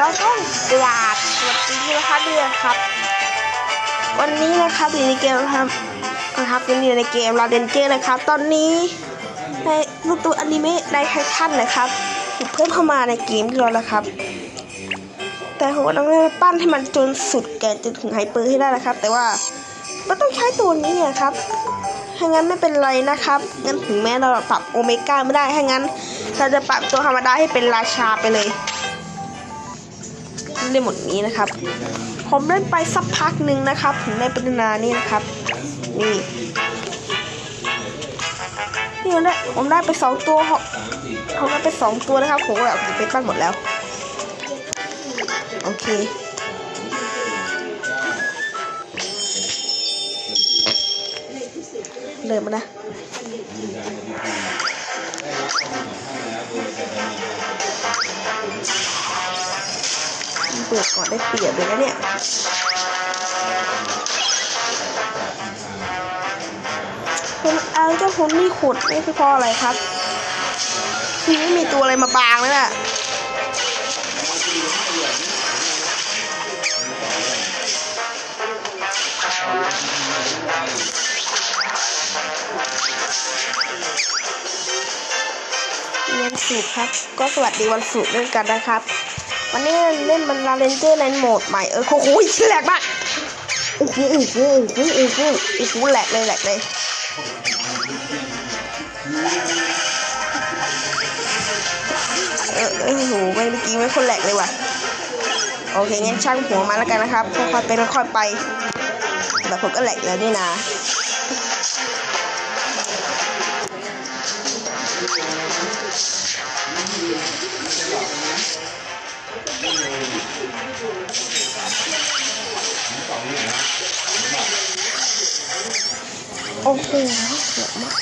เราต้องกราบสวัสดีนะคะเดือนครับ วันนี้นะครับอยู่ในเกมนะครับนะครับอยู่ในเกมเราเดนเจอร์นะครับ ตอนนี้ในรูปตัวอนิเมะในไททันนะครับถูกเพิ่มเข้ามาในเกมที่เราแล้วครับ แต่ผมต้องปั้นให้มันจนสุดแก่จนถึงไฮเปอร์ให้ได้นะครับ แต่ว่าเราต้องใช้ตัวนี้นะครับถ้างั้นไม่เป็นไรนะครับงั้นถึงแม้เราปรับโอเมก้าไม่ได้ถ้างั้น เราจะปรับตัวธรรมดาให้เป็นราชาไปเลย เล่นหมดนี้นะครับ ผมเล่นไปสักพักหนึ่งนะครับถึงได้พัฒนานี่นะครับ นี่นี่ผมได้ผมได้ไปสองตัวผมผมได้ไปสองตัวนะครับผมก็แบบไปปั้นหมดแล้ว โอเคเดินมานะ เปิดก่อนได้เปรียบเลยนะเนี่ยคุณเอาเจ้าคุณนี่ขุดนี่คือพราะอะไรครับทีไม่มีตัวอะไรมาบางเลยน่ะวันศุกร์ครับ ก็สวัสดีวันศุกร์ด้วยกันนะครับ วันนี้เล่นมันลาเลนเจอร์ในโหมดใหม่ เออโอ้โหแหลกมากโอ้โหโอ้โหโอ้โหโอ้โหโอ้โหแหลกเลยแหลกเลยเออโอ้โหไม่เมื่อกี้ไม่คนแหลกเลยว่ะโอเคงั้นช่างหัวมาแล้วกันนะครับค่อยๆเป็นค่อยๆไปแต่ผมก็แหลกแล้วนี่นะ โอ้โหเยอะมาก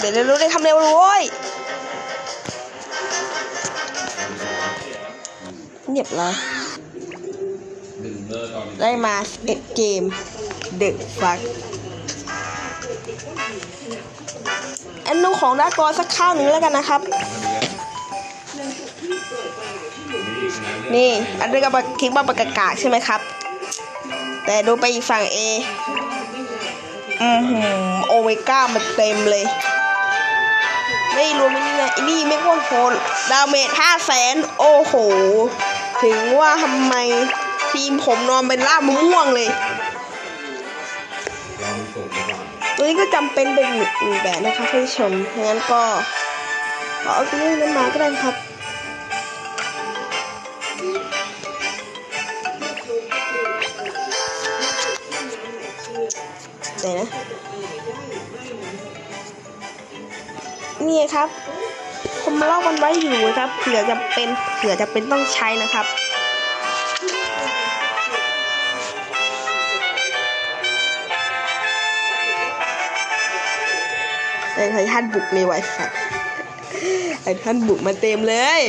เดี๋ยวเร็วๆได้ทำเร็วเลยเว้ยเงียบลย ได้มาเอ็ดเกมเด็กฟักอันนูของดากอสักข้าวหนึ่งแล้วกันนะครับ นี่อันนี้ก็คิดว่าปากกาใช่ไหมครับ แต่ดูไปอีกฝั่งเออือหือโอเมก้ามันเต็มเลย ไม่รวมไอ้นี่นะไอ้นี่ไม่โคตรโหดดาเมจห้าแสนโอ้โห ถึงว่าทำไม ทีมผมนอนเป็นล่ามมะม่วงเลยเรงดีกว่าตัวนี้ก็จำเป็นเป็นหนึ่งแบบนะคะท่านผู้ชมงั้นก็เอาตัวนี้นั้นมาก็ได้ครับไหนนะนี่ครับผมเล่ามันไว้อยู่นะครับเผื่อจะเป็นเผื่อจะเป็นต้องใช้นะครับ แต่ไททันบุกเลยไวสัตว์ไททันบุกมาเต็มเลย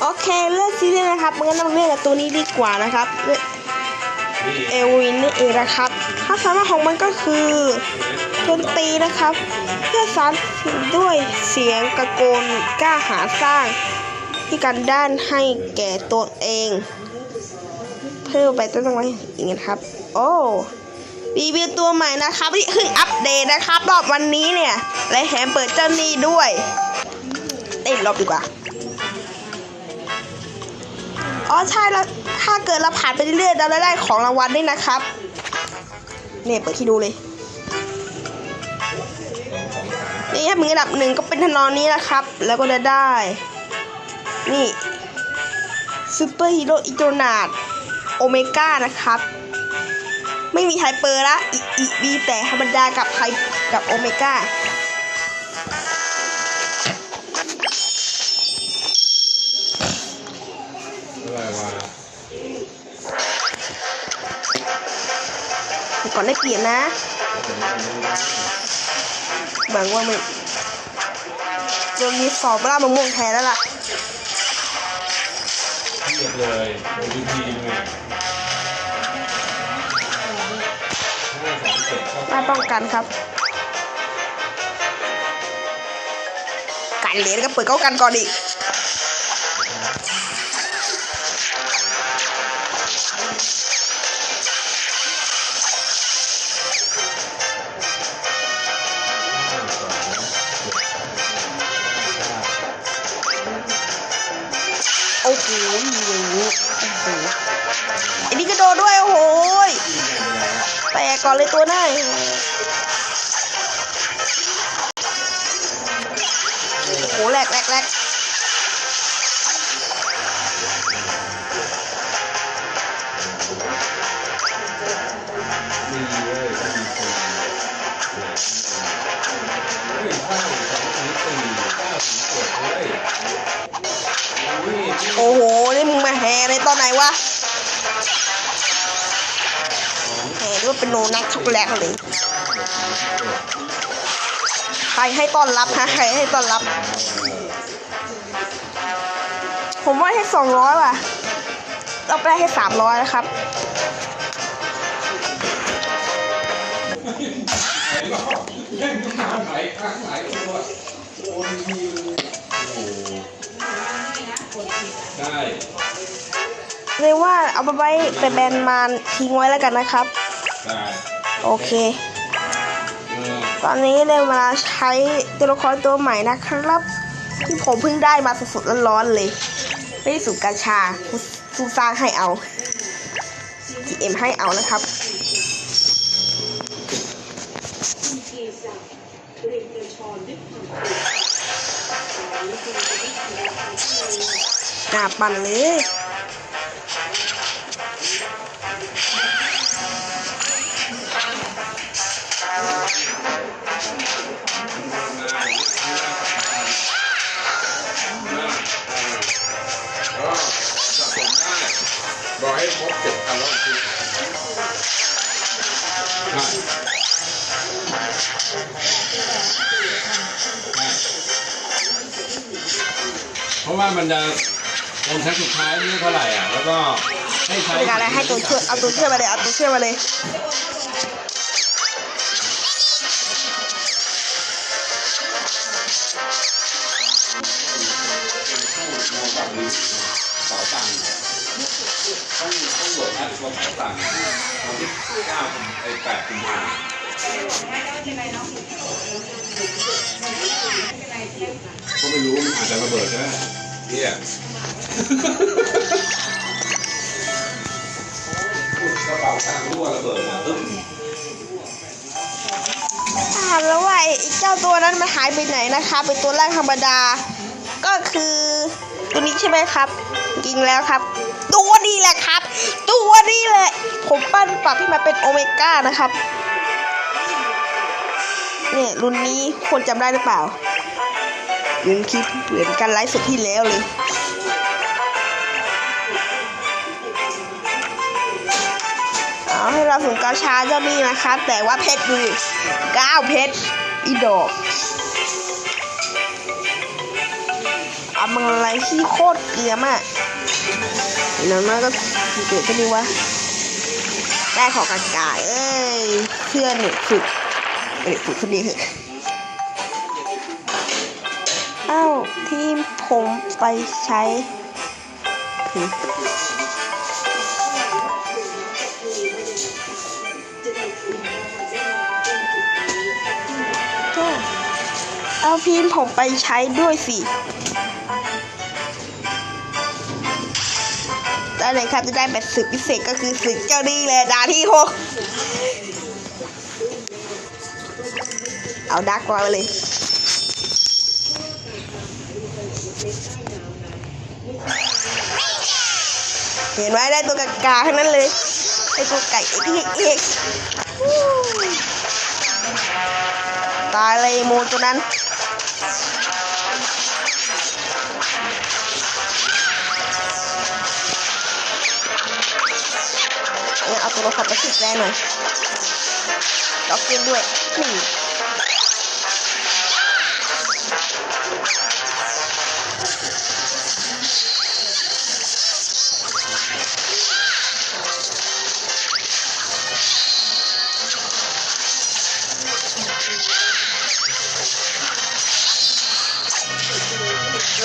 โอเคเลือกซีรีส์นะครับงั้นเราเลือกตัวนี้ดีกว่านะครับเอลวินนี่เองนะครับถ้าสามารถของมันก็คือดนตรีนะครับ เพื่อสารสิ่งด้วยเสียงกระโกนกล้าหาสร้าง ที่กันด้านให้แก่ตัวเอง เพิ่มไปตั้งไว้อย่างนี้ครับ โอ้ รีวิวตัวใหม่นะครับที่เพิ่งอัปเดตนะครับรอบวันนี้เนี่ยและแถมเปิดเจ้าหนี้ด้วยเอ้รอบดีกว่าอ๋อใช่แล้วถ้าเกิดเราผ่านไปเรื่อยๆเราได้ของรางวัลด้วยนะครับเนี่ยเปิดที่ดูเลยนี่ถ้ามีอันดับหนึ่งก็เป็นทนองนี้นะครับ แล้วก็จะได้ นี่ซูเปอร์ฮีโร่อิโตนาดโอเมก้านะครับ ไม่มีไฮเปอร์ละอีอีมีแต่ธรรมดากับไฮกับโอเมก้าก่อนได้เปลี่ยนนะหวังว่ามันจะมีสอบล่ามะม่วงแทนแล้วล่ะเรียบเลยดูวิธีไง เจ็ดเข้าไม่ป้องกันครับ กันเหรียญก็เปิดเข้ากันก่อนอีก ก่อนเลยตัวหน้าโอ้โหแหลกแหลกแหลกโอ้โห นี่มึงมาแห่ในตอนไหนวะ โนนักช็อกโกแลตเลย ใครให้ต้อนรับฮะ ใครให้ต้อนรับ ผมว่าให้สองร้อยว่ะ เราไปได้ให้สามร้อยนะครับเล่นข้างไหนข้างไหนตัวโอ้ยมีโอ้โหได้เรียกว่าเอาไปไว้ไปแบนมานทิ้งไว้แล้วกันนะครับได้ โอเคเออตอนนี้เลยมาใช้ตัวละครตัวใหม่นะครับ ที่ผมเพิ่งได้มาสดๆร้อนๆเลย ไม่ได้สูบกัญชาซูซ่าให้เอา GM ให้เอานะครับหน้าปั่นเลย เจ็ดพันแล้วคือใช่เพราะว่ามันจะลงชั้นสุดท้ายนี่เท่าไหร่อะ แล้วก็ให้ใช้ เป็นอะไรให้ตัวช่วยเอาตัวช่วยมาเลยเอาตัวช่วยมาเลย ปตัวเป๋างค์วันที่เก้าไอ้แปดกุมภาก็ไม่รู้มันอาจจะระเบิดก็ได้เนี่ยกระเป๋าตังค์รั่วระเบิดนะตึ้มถามแล้วว่าไอ้เจ้าตัวนั้นมันหายไปไหนนะคะ เป็นตัวแรกธรรมดา ก็คือตัวนี้ใช่ไหมครับ จริงแล้วครับ ตัวนี้แหละ ผมปั้นปรับให้มันเป็นโอเมก้านะครับ เนี่ยรุ่นนี้คนจำได้หรือเปล่ายังคลิปเหมือนกันไลฟ์สดที่แล้วเลย เอาให้เราส่งกาชาเจ้านี่นะครับ แต่ว่าเพชรดูเก้าเพชรอีดอกเอามันอะไรที่โคตรเกลือมาก แล้วมันก็เกิดขึ้นดีวะได้ของกากาเอ้ยเพื่อนหนูฝึกเอ้ยฝึกคนนี้เถอะอ้าวที่ผมไปใช้คือเอาพิมพ์ผมไปใช้ด้วยสิ เลยครับจะได้แบบศึกพิเศษก็คือศึกเจ้านี่เลยดาที่หกเอาดักมาเลยเห็นไหมได้ตัวกากาทั้งนั้นเลยไอ้ตัวไก่เอกเอกตายเลยโมตัวนั้น งั้นเอาตัวขับไปสุดแรงหน่อยล็อกเกมด้วยนี่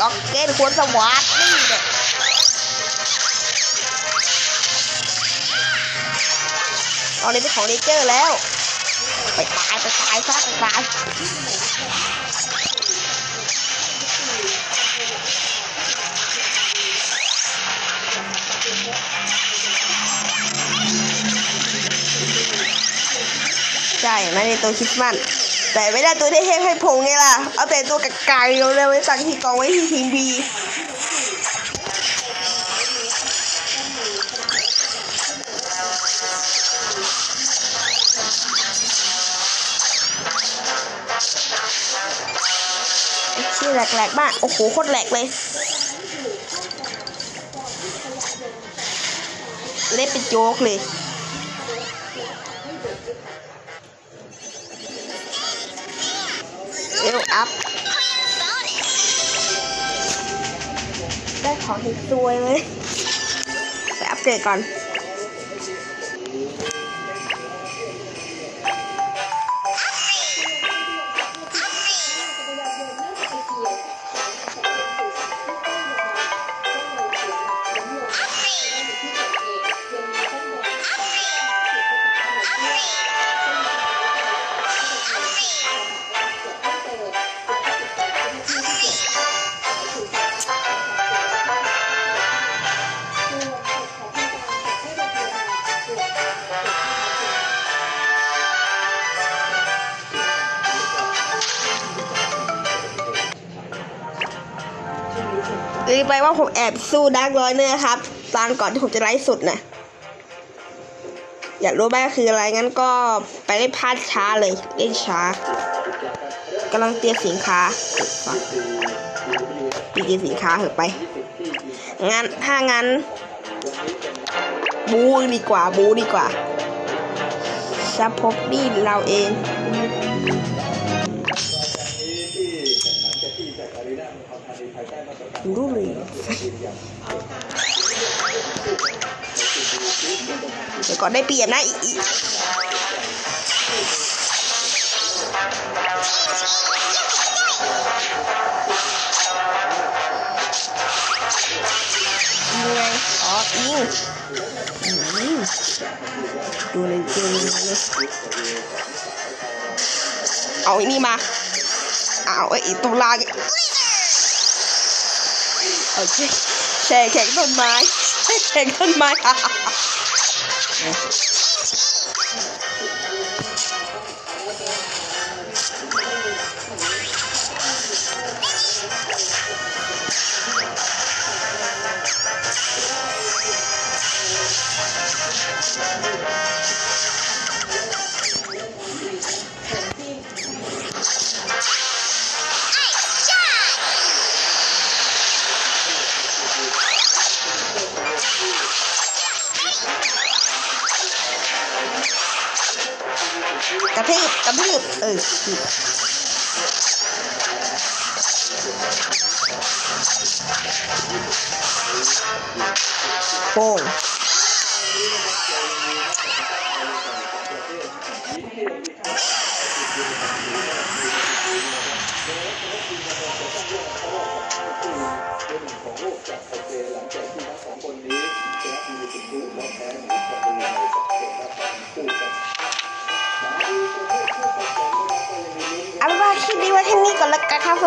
ล็อกเกตควรสวัสดิ์ ตอนนี้เป็นของเนเจอร์แล้ว ไปตายไปตายซะไปตายใช่ไม่ได้ตัวคริสต์มาสแต่ไม่ได้ตัวที่เทพให้ผงไงล่ะ เอาแต่ตัวกากๆเราเลยไว้สั่งที่กองไว้ที่ทีมบี ชื่แหลกๆมาก โอ้โห โคตรแหลกเลย เล่นเป็นโจ๊กเลยเร็วอัพ ได้ของเห็นซวยเลยไปอัปเกรดก่อน ผมแอบสู้ดักร้อยเนื้อครับตอนก่อนที่ผมจะไลฟ์สดนะอยากรู้ไหมก็คืออะไรงั้นก็ไปเล่นพลาดช้าเลย เล่นช้ากำลังเตรียมสินค้าปีเตรียมสินค้าเถอะไปงั้นถ้างั้น บูดีกว่าบูดีกว่าจะพบดีเราเองรู้เลยเดี๋ยวก่อนได้เปรียบ นะอีอียิงไงอ๋อยิงอืมดูเลยดูเลยเอาไอ้นี่มา เอาไอ้ตุลาเนี่ย โอเคแช่แข็งต้นไม้แช่แข็งต้นไม้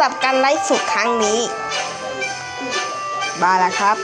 หรับการไลฟ์สดครั้งนี้บายแล้วครับ